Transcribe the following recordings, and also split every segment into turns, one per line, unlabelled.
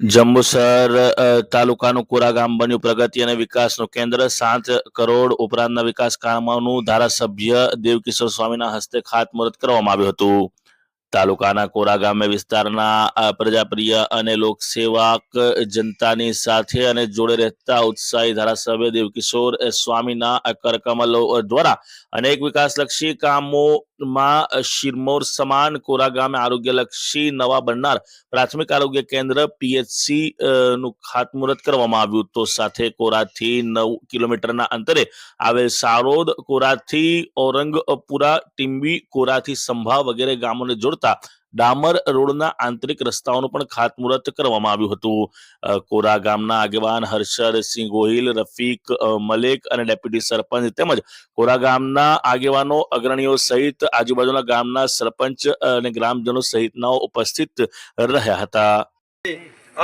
જંબુસર તાલુકાનું કોરા ગામ બન્યું પ્રગતિ અને વિકાસનું કેન્દ્ર. સાત કરોડ ઉપરાંતના વિકાસ કામોનું ધારાસભ્ય દેવકિશોર સ્વામીના હસ્તે ખાતમુહૂર્ત કરવામાં આવ્યું હતું. તાલુકાના કોરા ગામે વિસ્તારના પ્રજાપ્રિય અને લોકસેવાક જનતાની સાથે અને જોડે રહેતા ઉત્સાહી ધારાસભ્ય દેવકિશોર સ્વામીના કરકમલો દ્વારા અનેક વિકાસલક્ષી કામોમાં શિરમોર સમાન કોરા ગામે આરોગ્યલક્ષી નવા બનનાર પ્રાથમિક આરોગ્ય કેન્દ્ર પીએચસી નું ખાતમુહૂર્ત કરવામાં આવ્યું તો સાથે કોરાથી નવ કિલોમીટરના અંતરે આવેલ સારોદ, કોરાથી, ઔરંગપુરા ટીમ્બી કોરાથી, સંભા વગેરે ગામોને જોડતા પડતા ડામર રોડના આંતરિક રસ્તાઓનું પણ ખાતમુહૂર્ત કરવામાં આવ્યું હતું. કોરા ગામના આગેવાન હર્ષદસિંહ ગોહિલ, રફીક મલેક અને ડેપ્યુટી સરપંચ તેમજ કોરા ગામના આગેવાનો, અગ્રણીઓ સહિત આજુબાજુના ગામના સરપંચ અને ગ્રામજનો સહિતના ઉપસ્થિત રહ્યા હતા.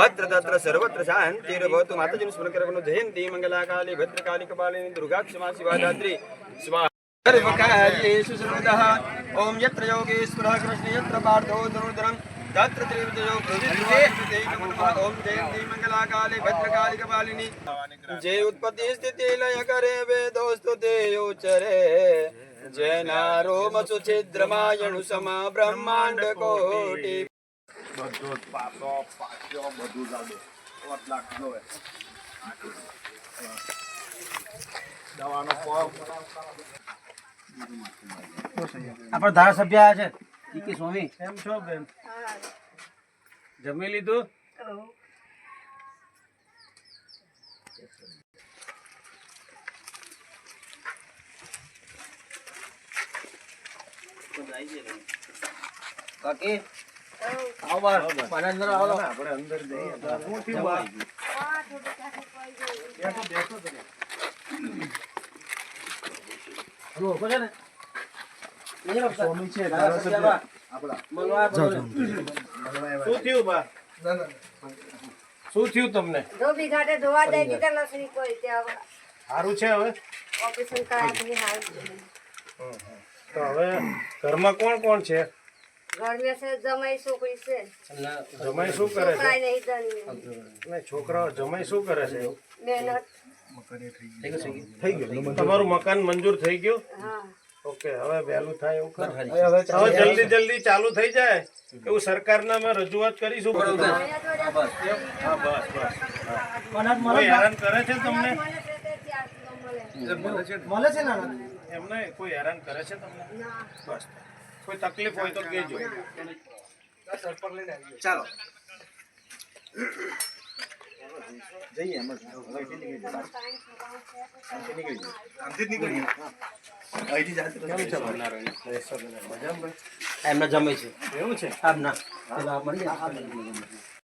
અત્ર તત્ર સર્વત્ર શાંતિર્ભવતુ માતાજીનું સ્મરણ કરવાનું જયંતિ મંગલા ભદ્રકાલી કપાલિની દુર્ગા શિવાદાત્રી સ્વાહ સર્વ કાર્યેષુ ઓમ યત્ર યોગેશ્વર કૃષ્ણ યત્ર પાર્થો ધનુર્ધરમ તત્ર ત્રિવિધ ઓમ જયંતિ મંગલાકાલે ભદ્રકાલી કપાલિની જે ઉત્પત્તિ સ્થિતિ લય કરે વેદોસ્તુ તે ઉચરે જેના રોમ સુછિદ્રમાયણુ સમા બ્રહ્માંડ કોટી
બધો પાસો પાસ્યો બધું જાડો પાંચ લાખ નો દવાનો પગ
આપણા ધારાસભ્ય આવ્યા છે. ઈ કે સ્વામી. કેમ છો બેન? જમી લીધું? કાકી આવો બાર પાણી અંદર આવો
આપણે અંદર જઈએ. શું થયું બા? બેઠો બેઠો તમે.
હલો ઓળખો છે ને? નહીં ઓળખતા?
તો હવે ઘરમાં કોણ કોણ છે
જમાઈ છોકરી છે
જમાઈ શું કરે છે છોકરાઓ જમાઈ શું કરે છે તમારું મકાન મંજૂર થઈ ગયું? ઓકે હવે વહેલું થાય એવું કરો.
હવે
જલ્દી જલ્દી ચાલુ થઈ જાય. એવું સરકારના અમે રજૂઆત કરીશું? હા બસ બસ. કોઈ હેરાન કરે છે તમને?
મળે
છે ના.
એમને કોઈ હેરાન કરે છે તમને? બસ. કોઈ તકલીફ હોય તો કહેજો.
ચાલો. એમને જમે છે.
એવું છે?
આમ ના. પેલા મળી જાય.